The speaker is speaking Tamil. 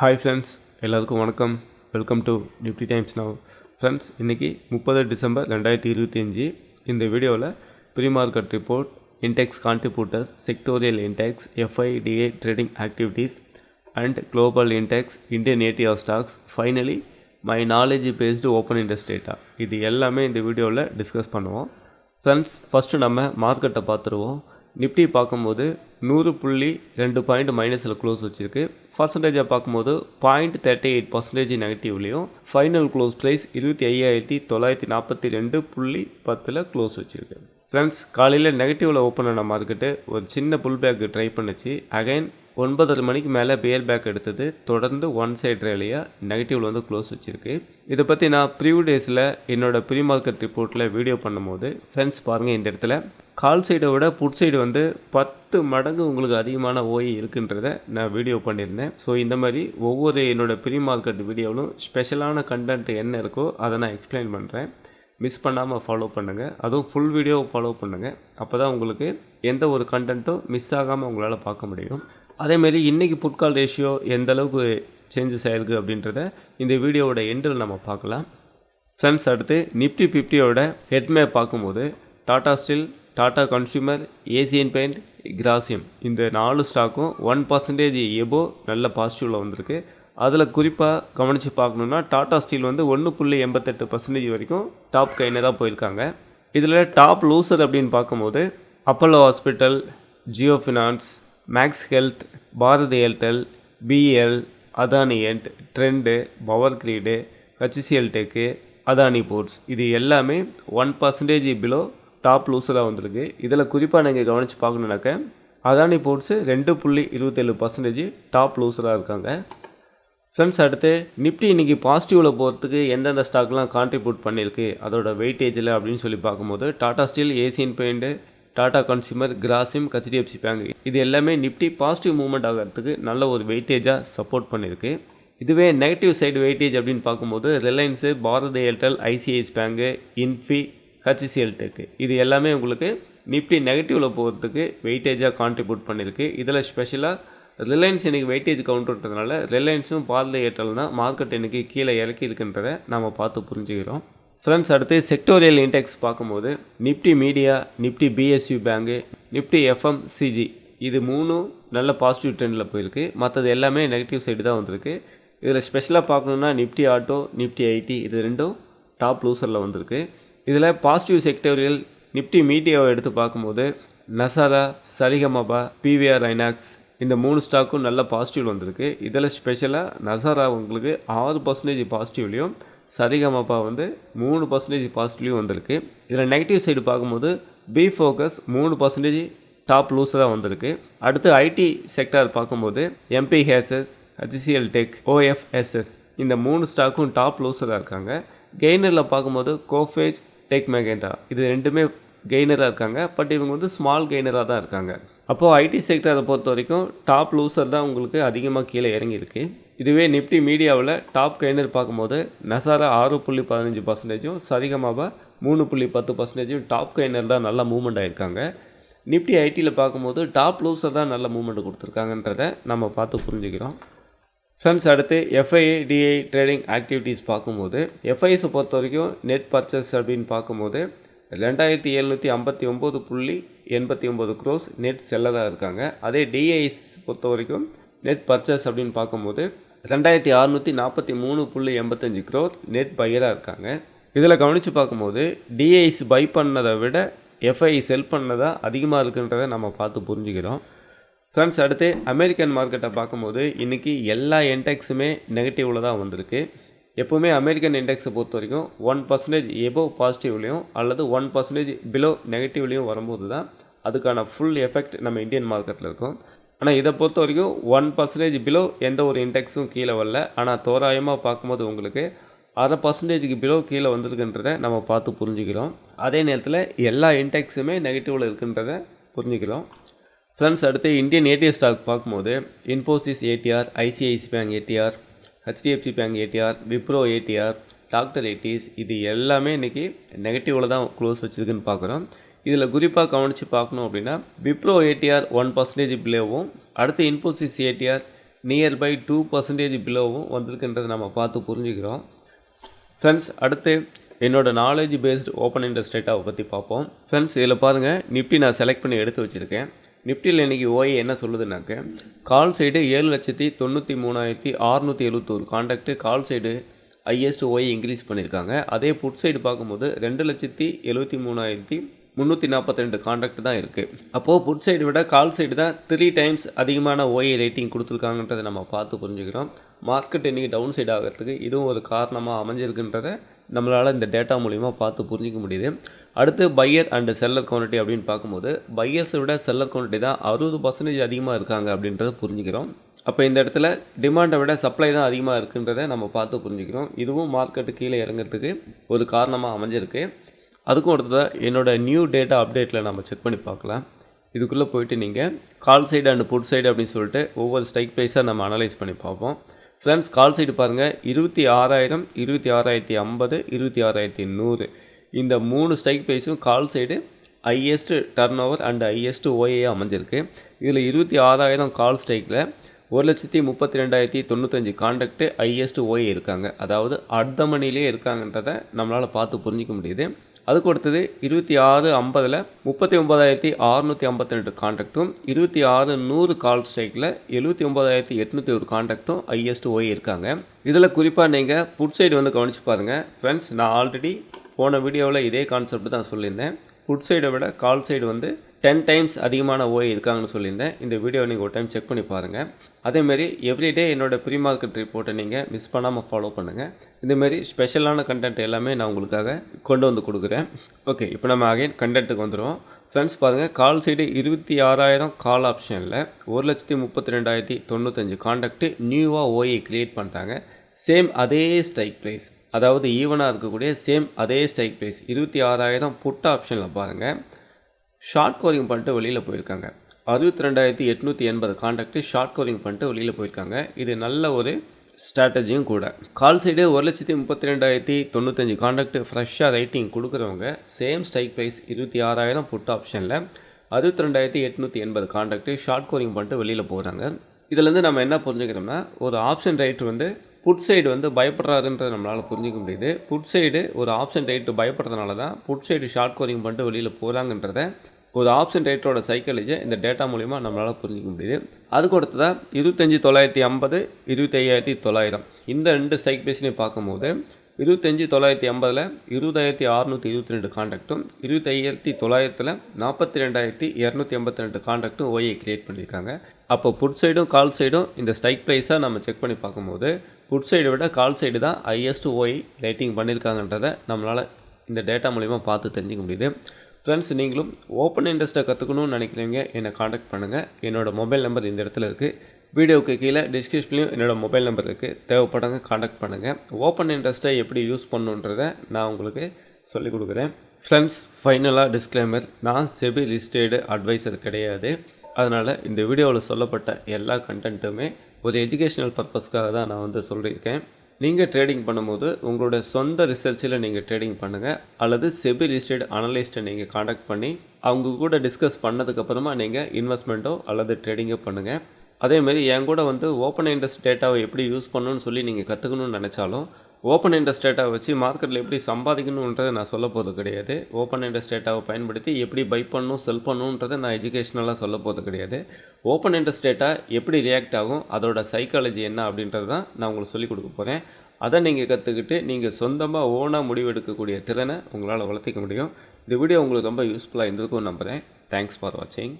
ஹாய் ஃப்ரெண்ட்ஸ் எல்லாருக்கும் வணக்கம். Welcome to Nifty Times Now friends இன்றைக்கி முப்பது டிசம்பர் ரெண்டாயிரத்தி இருபத்தி அஞ்சு. இந்த வீடியோவில் pre market report index contributors sectoral index FIDA trading activities and global index Indian native stocks finally my knowledge based open interest data இது எல்லாமே இந்த வீடியோவில் டிஸ்கஸ் பண்ணுவோம். ஃப்ரெண்ட்ஸ் ஃபஸ்ட்டு நம்ம மார்க்கெட்டை பார்த்துருவோம். நிஃப்டி பார்க்கும்போது நூறு புள்ளி ரெண்டு பாயிண்ட் மைனஸில் க்ளோஸ் வச்சுருக்கு. பர்சன்டேஜாக பார்க்கும்போது பாயிண்ட் தேர்ட்டி எயிட் பர்சன்டேஜ் நெகட்டிவ்லேயும் ஃபைனல் க்ளோஸ் ப்ரைஸ் இருபத்தி ஐயாயிரத்தி தொள்ளாயிரத்தி நாற்பத்தி ரெண்டு புள்ளி பத்தில் க்ளோஸ் வச்சுருக்கு. ஃப்ரெண்ட்ஸ் காலையில் நெகட்டிவில் ஓப்பன் ஆன மார்க்கெட்டு ஒரு சின்ன புல் பேக் ட்ரை பண்ணுச்சு. அகைன் ஒன்பதரை மணிக்கு மேலே பேர் பேக் எடுத்தது. தொடர்ந்து ஒன் சைட் ரேலியாக நெகட்டிவில் வந்து க்ளோஸ் வச்சுருக்கு. இதை பற்றி நான் ப்ரீவியூ டேஸில் என்னோடய ப்ரீ மார்க்கெட் ரிப்போர்ட்டில் வீடியோ பண்ணும்போது ஃப்ரெண்ட்ஸ் பாருங்கள் இந்த இடத்துல. கால் சைடை விட புட் சைடு வந்து பத்து மடங்கு உங்களுக்கு அதிகமான ஓய் இருக்குன்றத நான் வீடியோ பண்ணியிருந்தேன். ஸோ இந்த மாதிரி ஒவ்வொரு என்னோடய ப்ரீ மார்க்கெட் வீடியோவிலும் ஸ்பெஷலான கண்டென்ட் என்ன இருக்கோ அதை நான் எக்ஸ்பிளைன் பண்ணுறேன் மிஸ் பண்ணாமல் ஃபாலோ பண்ணுங்கள் அதுவும் ஃபுல் வீடியோ ஃபாலோ பண்ணுங்கள் அப்போ தான் உங்களுக்கு எந்த ஒரு கண்டென்ட்டும் மிஸ் ஆகாமல் உங்களால் பார்க்க முடியும். அதேமாரி இன்றைக்கி புட்கால் ரேஷியோ எந்த அளவுக்கு சேஞ்சஸ் ஆயிருக்கு அப்படின்றத இந்த வீடியோவோட எண்டில் நம்ம பார்க்கலாம். ஃப்ரெண்ட்ஸ் அடுத்து நிப்டி ஃபிஃப்டியோட ஹெட்மே பார்க்கும்போது Tata Steel Tata Consumer Asian Paint Grasim. இந்த நாலு ஸ்டாக்கும் ஒன் பர்சன்டேஜ் எபோ நல்ல பாசிட்டிவில் வந்திருக்கு. அதில் குறிப்பாக கவனித்து பார்க்கணுன்னா டாடா ஸ்டீல் வந்து ஒன்று புள்ளி எண்பத்தெட்டு பர்சன்டேஜ் வரைக்கும் டாப் கைனராக போயிருக்காங்க. இதில் டாப் லூசர் அப்படின்னு பார்க்கும்போது Apollo Hospital Jio Finance Max Health Bharti Airtel BEL Adani Ent Trent Power Grid HCL Tech Adani Ports. இது எல்லாமே ஒன் பர்சன்டேஜ் பிலோ டாப் லூஸராக வந்திருக்கு. இதில் குறிப்பாக நீங்கள் கவனித்து பார்க்கணுன்னாக்க அதானி போர்ட்ஸு ரெண்டு புள்ளி இருபத்தேழு பர்சன்டேஜ் டாப் லூஸராக இருக்காங்க. ஃப்ரெண்ட்ஸ் அடுத்து நிப்டி இன்றைக்கி பாசிட்டிவில் போகிறதுக்கு எந்தெந்த ஸ்டாக்லாம் கான்ட்ரிபியூட் பண்ணியிருக்கு அதோட வெயிட்டேஜில் அப்படின்னு சொல்லி பார்க்கும்போது Tata Steel Asian Paint Tata Consumer Grasim HDFC Bank இது எல்லாமே நிப்டி பாசிட்டிவ் மூவ்மெண்ட் ஆகிறதுக்கு நல்ல ஒரு வெயிட்டேஜாக சப்போர்ட் பண்ணியிருக்கு இதுவே நெகட்டிவ் சைடு வெயிட்டேஜ் அப்படின்னு பார்க்கும்போது Reliance Bharat Airtel ICICI Bank Infy HCL Tech இது எல்லாமே உங்களுக்கு நிப்டி நெகட்டிவில் போகிறதுக்கு வெயிட்டேஜாக கான்ட்ரிபியூட் பண்ணியிருக்கு இதில் ஸ்பெஷலாக ரிலையன்ஸ் இன்றைக்கி வெயிட்டேஜ் கவுண்டர்ன்றதுனால ரிலையன்ஸும் பாரத் ஏற்றல் தான் மார்க்கெட் இன்றைக்கி கீழே இறக்கி இருக்குன்றதை நம்ம பார்த்து புரிஞ்சுக்கிறோம். ஃப்ரெண்ட்ஸ் அடுத்து செக்டோரியல் இன்டெக்ஸ் பார்க்கும்போது Nifty Media Nifty PSU Bank Nifty FMCG இது மூணும் நல்ல பாசிட்டிவ் ட்ரெண்டில் போயிருக்கு. மற்றது எல்லாமே நெகட்டிவ் சைடு தான் வந்திருக்கு. இதில் ஸ்பெஷலாக பார்க்கணுன்னா நிப்டி ஆட்டோ நிப்டி ஐடி இது ரெண்டும் டாப் லூசரில் வந்திருக்கு. இதில் பாசிட்டிவ் செக்டோரியல் நிப்டி மீடியாவை எடுத்து பார்க்கும்போது நசாரா சரிகமபா பிவிஆர் ஐநாக்ஸ் இந்த மூணு ஸ்டாக்கும் நல்ல பாசிட்டிவ் வந்திருக்கு. இதில் ஸ்பெஷலாக நசாரா உங்களுக்கு ஆறு பர்சன்டேஜ் பாசிட்டிவ்லேயும் சரிகமப்பா வந்து மூணு பர்சன்டேஜ் பாசிட்டிவ்லையும் வந்திருக்கு. இதில் நெகட்டிவ் சைடு பார்க்கும்போது பி ஃபோக்கஸ் மூணு பர்சன்டேஜ் டாப் லூஸராக வந்திருக்கு. அடுத்து ஐடி செக்டார் பார்க்கும்போது Mphasis HCL tech OFSS இந்த மூணு ஸ்டாக்கும் டாப் லூஸராக இருக்காங்க. கெய்னரில் பார்க்கும்போது கோஃபேஜ் டெக் மேகேண்டா இது ரெண்டுமே கெய்னராக இருக்காங்க. பட் இவங்க வந்து ஸ்மால் கெய்னராக தான் இருக்காங்க. அப்போது ஐடி செக்டரை பொறுத்த வரைக்கும் டாப் லூசர் தான் உங்களுக்கு அதிகமாக கீழே இறங்கியிருக்கு. இதுவே நிப்டி மீடியாவில் டாப் கெய்னர் பார்க்கும்போது நசாரா ஆறு புள்ளி பதினஞ்சு பர்சன்டேஜும் சரிகமாக மூணு புள்ளி பத்து பர்சன்டேஜும் டாப் கெய்னர் தான் நல்லா மூவ்மெண்ட் ஆகிருக்காங்க நிப்டி ஐடியில் பார்க்கும்போது டாப் லூசர் தான் நல்ல மூமெண்ட் கொடுத்துருக்காங்கன்றதை நம்ம பார்த்து புரிஞ்சுக்கிறோம். ஃப்ரெண்ட்ஸ் அடுத்து எஃப்ஐடிஐ ட்ரேடிங் ஆக்டிவிட்டீஸ் பார்க்கும்போது எஃப்ஐஸை பொறுத்த வரைக்கும் நெட் பர்ச்சேஸ் அப்படின்னு பார்க்கும்போது ரெண்டாயிரத்தி எழுநூற்றி ஐம்பத்தி ஒம்பது புள்ளி எண்பத்தி ஒம்பது க்ரோஸ் நெட் செல்லராக இருக்காங்க. அதே டிஐஸ் பொறுத்த வரைக்கும் நெட் பர்ச்சேஸ் அப்படின்னு பார்க்கும்போது ரெண்டாயிரத்தி அறநூற்றி நாற்பத்தி மூணு புள்ளி எண்பத்தஞ்சு க்ரோத் நெட் பையராக இருக்காங்க. இதில் கவனித்து பார்க்கும்போது டிஐஸ் பை பண்ணதை விட எஃப்ஐ செல் பண்ணதாக அதிகமாக இருக்குன்றதை நம்ம பார்த்து புரிஞ்சுக்கிறோம். ஃப்ரெண்ட்ஸ் அடுத்து அமெரிக்கன் மார்க்கெட்டை பார்க்கும்போது இன்றைக்கி எல்லா இன்டெக்ஸுமே நெகட்டிவில் தான் வந்திருக்கு. எப்போவுமே அமெரிக்கன் இண்டெக்ஸை பொறுத்த வரைக்கும் ஒன் பர்சன்டேஜ் எபோ பாசிட்டிவ்லேயும் அல்லது ஒன் பர்சன்டேஜ் பிலோ நெகட்டிவ்லேயும் வரும்போது தான் அதுக்கான ஃபுல் எஃபெக்ட் நம்ம இந்தியன் மார்க்கெட்டில் இருக்கும். ஆனால் இதை பொறுத்த வரைக்கும் ஒன் பர்சன்டேஜ் பிலோ எந்த ஒரு இண்டெக்ஸும் கீழே வரல. ஆனால் தோராயமாக பார்க்கும்போது உங்களுக்கு அரை பர்சன்டேஜுக்கு பிலோ கீழே வந்திருக்குன்றதை நம்ம பார்த்து புரிஞ்சுக்கிறோம். அதே நேரத்தில் எல்லா இன்டெக்ஸுமே நெகட்டிவில் இருக்குன்றதை புரிஞ்சுக்கிறோம். ஃப்ரெண்ட்ஸ் அடுத்து இந்தியன் ஏடிஎஸ் ஸ்டாக் பார்க்கும்போது Infosys ADR ICICI Bank ADR HDFC Bank ADR Wipro ADR doctor ADS இது எல்லாமே இன்றைக்கி நெகட்டிவில் தான் க்ளோஸ் வச்சுருக்குன்னு பார்க்குறோம். இதில் குறிப்பாக கவனித்து பார்க்கணும் அப்படின்னா விப்ரோ ஏடிஆர் ஒன் பர்சன்டேஜ் பிளேவும் அடுத்து Infosys ADR nearby two percentage பிலோவும் வந்திருக்குன்றதை நம்ம பார்த்து புரிஞ்சுக்கிறோம். ஃப்ரெண்ட்ஸ் அடுத்து என்னோடய நாலேஜ் பேஸ்டு ஓப்பன் இன்ட்ரெஸ்ட் ரேட்டாவை பற்றி பார்ப்போம். ஃப்ரெண்ட்ஸ் இதில் பாருங்கள் நிஃப்டி நான் செலக்ட் பண்ணி எடுத்து வச்சுருக்கேன். நிப்டியில் இன்றைக்கி ஓஏ என்ன சொல்லுதுனாக்க கால் சைடு ஏழு லட்சத்தி தொண்ணூற்றி மூணாயிரத்தி அறநூற்றி எழுபத்தோரு contract call side highest OI increase பண்ணியிருக்காங்க அதே புட் சைடு பார்க்கும்போது ரெண்டு லட்சத்தி எழுபத்தி மூணாயிரத்தி முந்நூற்றி நாற்பத்தி ரெண்டு காண்டாக்ட் தான் இருக்குது அப்போது புட் சைடு விட கால் சைடு தான் த்ரீ டைம்ஸ் அதிகமான ஓஏ ரேட்டிங் கொடுத்துருக்காங்கன்றதை நம்ம பார்த்து புரிஞ்சுக்கிறோம். மார்க்கெட் இன்றைக்கி டவுன் சைடு ஆகிறதுக்கு இதுவும் ஒரு காரணமாக அமைஞ்சிருக்குன்றதை நம்மளால் இந்த டேட்டா மூலிமா பார்த்து புரிஞ்சிக்க முடியுது. அடுத்து பையர் அண்டு செல்லர் குவான்டிட்டி அப்படின்னு பார்க்கும்போது பையர்ஸை விட செல்லர் குவான்டிட்டி தான் அறுபது பர்சன்டேஜ் அதிகமாக இருக்காங்க அப்படின்றத புரிஞ்சுக்கிறோம். அப்போ இந்த இடத்துல டிமாண்டை விட சப்ளை தான் அதிகமாக இருக்குன்றதை நம்ம பார்த்து புரிஞ்சுக்கிறோம். இதுவும் மார்க்கெட்டு கீழே இறங்குறதுக்கு ஒரு காரணமாக அமைஞ்சிருக்கு. அதுக்கும் அடுத்ததாக என்னோட நியூ டேட்டா அப்டேட்டில் நம்ம செக் பண்ணி பார்க்கலாம். இதுக்குள்ளே போயிட்டு நீங்கள் call side and put side அப்படின்னு சொல்லிட்டு ஒவ்வொரு ஸ்ட்ரைக் ப்ரைஸாக நம்ம அனலைஸ் பண்ணி பார்ப்போம். ஃப்ரெண்ட்ஸ் கால் சைடு பாருங்கள் இருபத்தி ஆறாயிரம் இருபத்தி ஆறாயிரத்தி ஐம்பது இருபத்தி ஆறாயிரத்தி நூறு. இந்த மூணு ஸ்ட்ரைக் ப்ரைஸும் call side highest turnover and highest OI அமைஞ்சிருக்கு. இதில் இருபத்தி ஆறாயிரம் கால் ஸ்ட்ரைக்கில் ஒரு லட்சத்தி முப்பத்தி ரெண்டாயிரத்தி தொண்ணூத்தஞ்சு கான்டாக்ட்டு ஹையஸ்ட் ஓஏ இருக்காங்க. அதாவது அடுத்த மணிலே இருக்காங்கன்றதை நம்மளால் பார்த்து புரிஞ்சிக்க முடியுது. அதுக்கு அடுத்தது இருபத்தி ஆறு ஐம்பதில் முப்பத்தி ஒம்பதாயிரத்தி அறுநூற்றி ஐம்பத்தி ரெண்டு இருபத்தி ஆறு நூறு கால் ஸ்ட்ரைக்கில் எழுபத்தி ஒம்பதாயிரத்தி எட்நூற்றி ஒரு கான்டாக்டும் ஹையஸ்ட் ஓய் இருக்காங்க. இதில் குறிப்பாக நீங்கள் புட் சைடு வந்து கவனித்து பாருங்கள் ஃப்ரெண்ட்ஸ் நான் ஆல்ரெடி போன வீடியோவில் இதே கான்செப்ட் தான் சொல்லியிருந்தேன். புட் சைடை விட கால் சைடு வந்து டென் டைம்ஸ் அதிகமான ஓய் இருக்காங்கன்னு சொல்லியிருந்தேன். இந்த வீடியோ நீங்கள் ஒரு டைம் செக் பண்ணி பாருங்கள் அதேமாரி எவ்ரிடே என்னோடய ப்ரீ மார்க்கெட் ரிப்போர்ட்டை நீங்கள் மிஸ் பண்ணாமல் ஃபாலோ பண்ணுங்கள் இந்தமாரி ஸ்பெஷலான கண்டென்ட் எல்லாமே நான் உங்களுக்காக கொண்டு வந்து கொடுக்குறேன். ஓகே இப்போ நம்ம அகைன் கண்டென்ட்டுக்கு வந்துடுவோம் ஃப்ரெண்ட்ஸ் பாருங்கள் கால் சைடு இருபத்தி ஆறாயிரம் கால் ஆப்ஷனில் ஒரு லட்சத்தி முப்பத்தி ரெண்டாயிரத்தி தொண்ணூத்தஞ்சு காண்டாக்ட்டு நியூவாக ஓஏ க்ரியேட் பண்ணிட்டாங்க. சேம் அதே ஸ்ட்ரைக் ப்ரைஸ் அதாவது ஈவனாக இருக்கக்கூடிய சேம் அதே ஸ்ட்ரைக் ப்ரைஸ் இருபத்தி ஆறாயிரம் புட் ஆப்ஷனில் பாருங்கள் ஷார்ட் கோரிங் பண்ணிட்டு வெளியில் போயிருக்காங்க. அறுபத்தி ரெண்டாயிரத்தி எட்நூற்றி எண்பது காண்டாக்ட்டு ஷார்ட் கோரிங் பண்ணிட்டு வெளியில் போயிருக்காங்க. இது நல்ல ஒரு ஸ்ட்ராட்டஜியும் கூட. கால் சைடு ஒரு லட்சத்தி முப்பத்தி ரெண்டாயிரத்தி தொண்ணூத்தஞ்சு காண்டாக்ட் ஃப்ரெஷ்ஷாக ரைட்டிங் கொடுக்குறவங்க சேம் ஸ்ட்ரைக் ப்ரைஸ் இருபத்தி ஆறாயிரம் புட் ஆப்ஷனில் அறுபத்தி ரெண்டாயிரத்தி எட்நூற்றி எண்பது காண்டாக்ட்டு ஷார்ட் கோரிங் பண்ணிட்டு வெளியில் போகிறாங்க இதுலேருந்து நம்ம என்ன புரிஞ்சுக்கிறோம்னா ஒரு ஆப்ஷன் ரைட் வந்து புட் சைடு வந்து பயப்படுறாருன்றதை நம்மளால் புரிஞ்சிக்க முடியுது. புட் சைடு ஒரு ஆப்ஷன் ரைட்டு பயப்படுறதுனால தான் புட் சைடு ஷார்ட் கோரிங் பண்ணிட்டு வெளியில் போகிறாங்கன்றத ஒரு ஆப்ஷன் ரேட்டோட சைக்காலஜியை இந்த டேட்டா மூலிமா நம்மளால் புரிஞ்சிக்க முடியுது. அதுக்கு அடுத்ததாக இருபத்தஞ்சி தொள்ளாயிரத்தி ஐம்பது இருபத்தி ஐயாயிரத்தி தொள்ளாயிரம். இந்த ரெண்டு ஸ்ட்ரைக் பேஸ்லையும் பார்க்கும்போது இருபத்தஞ்சி தொள்ளாயிரத்தி ஐம்பதில் இருபதாயிரத்தி அறுநூற்றி இருபத்தி ரெண்டு காண்டாக்டும் இருபத்தையாயிரத்தி தொள்ளாயிரத்தில் நாற்பத்தி ரெண்டாயிரத்தி இரநூத்தி எண்பத்தி ரெண்டு காண்டாக்டும் ஓஏ கிரியேட் பண்ணியிருக்காங்க. அப்போ புட் சைடும் கால் சைடும் இந்த ஸ்ட்ரைக் ப்ரைஸாக நம்ம செக் பண்ணி பார்க்கும்போது குட் சைடை விட கால் சைடு தான் ஹையஸ்ட் ஓய் ரேட்டிங் பண்ணியிருக்காங்கன்றதை நம்மளால் இந்த டேட்டா மூலிமா பார்த்து தெரிஞ்சிக்க முடியுது. ஃப்ரெண்ட்ஸ் நீங்களும் ஓப்பன் இன்ட்ரெஸ்ட்டை கற்றுக்கணும்னு நினைக்கிறீங்க என்னை காண்டாக்ட் பண்ணுங்கள் என்னோடய மொபைல் நம்பர் இந்த இடத்துல இருக்குது வீடியோவுக்கு கீழே டிஸ்கிரிப்ஷன்லையும் என்னோடய மொபைல் நம்பர் இருக்குது தேவைப்படங்க காண்டாக்ட் பண்ணுங்கள் ஓப்பன் இன்ட்ரெஸ்ட்டை எப்படி யூஸ் பண்ணுன்றதை நான் உங்களுக்கு சொல்லிக் கொடுக்குறேன். ஃப்ரெண்ட்ஸ் ஃபைனலாக டிஸ்க்ளைமர் நான் செபி லிஸ்டேடு அட்வைசர் கிடையாது. அதனால் இந்த வீடியோவில் சொல்லப்பட்ட எல்லா கண்டென்ட்டுமே ஒரு எஜுகேஷ்னல் பர்பஸ்க்காக தான் நான் வந்து சொல்லியிருக்கேன். நீங்கள் ட்ரேடிங் பண்ணும்போது உங்களோட சொந்த ரிசர்ச்சில் நீங்கள் ட்ரேடிங் பண்ணுங்கள் அல்லது செபி லிஸ்டட் அனலிஸ்ட்டை நீங்கள் காண்டாக்ட் பண்ணி அவங்க கூட டிஸ்கஸ் பண்ணதுக்கப்புறமா நீங்கள் இன்வெஸ்ட்மெண்ட்டோ அல்லது ட்ரேடிங்கோ பண்ணுங்கள் அதேமாரி என் கூட வந்து ஓப்பன் இன்ட்ரெஸ்ட் டேட்டாவை எப்படி யூஸ் பண்ணணும்னு சொல்லி நீங்கள் கற்றுக்கணும்னு நினச்சாலும் ஓப்பன் இன்ட்ரெஸ்ட் வச்சு மார்க்கெட்டில் எப்படி சம்பாதிக்கணுன்றதை நான் சொல்ல போகிறது கிடையாது. ஓப்பன் இன்ட்ரெஸ்ட் பயன்படுத்தி எப்படி பை பண்ணணும் செல் பண்ணணுன்றதை நான் எஜுகேஷ்னலாக சொல்ல போகிறது கிடையாது. ஓப்பன் இன்ட்ரெஸ்ட் எப்படி ரியாக்ட் ஆகும் அதோட சைக்காலஜி என்ன அப்படின்றது தான் நான் உங்களுக்கு சொல்லிக் கொடுக்க போகிறேன் அதை நீங்கள் கற்றுக்கிட்டு நீங்கள் சொந்தமாக ஓனாக முடிவெடுக்கக்கூடிய திறனை உங்களால் வளர்த்திக்க முடியும். இந்த வீடியோ உங்களுக்கு ரொம்ப யூஸ்ஃபுல்லாக இருந்திருக்கும் நம்புகிறேன் தேங்க்ஸ் ஃபார் வாட்சிங்